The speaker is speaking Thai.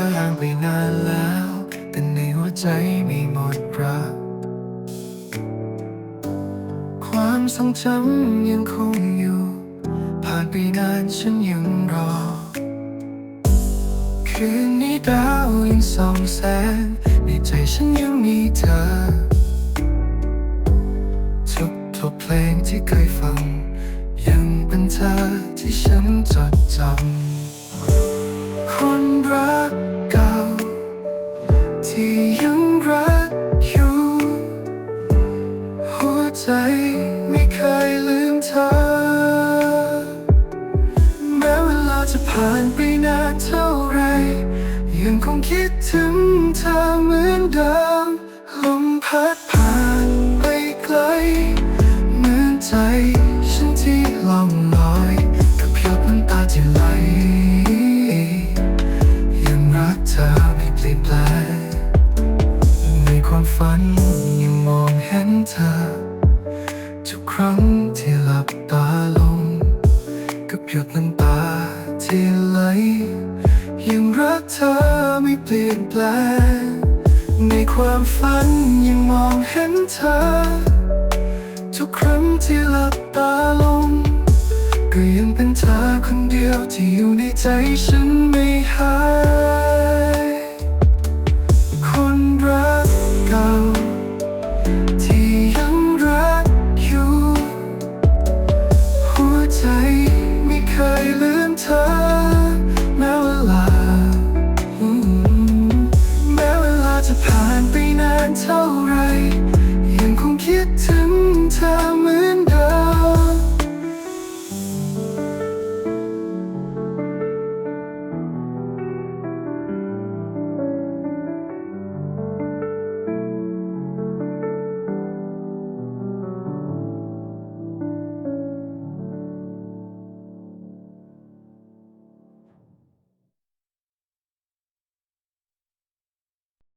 างไปนานแล้ว แต่ในหัวใจไม่หมดรัก ความทรงจำยังคงอยู่ ผ่านไปนานฉันยังรอ คืนนี้ดาวยังส่องแสง ในใจฉันยังมีเธอ ทุกทุกเพลงที่เคยฟัง ยังเป็นเธอที่ฉันจดจำ ที่ยังรักอยู่ หัวใจไม่เคยลืมเธอ แม้เวลาจะผ่านไปนานเท่าไร ยังคงคิดถึงเธอเหมือนเดิมลมพัด มฝันยังมองเห็นเธอ ทุกครั้งที่หลับตาลง กับหยดน้ำตาที่ไหลยังรักเธอไม่เปลี่ยนแปลง ในความฝันยังมองเห็นเธอ ทุกครั้งที่หลับตาลง ก็ยังเป็นเธอคนเดียวที่อยู่ในใจฉันไม่หาย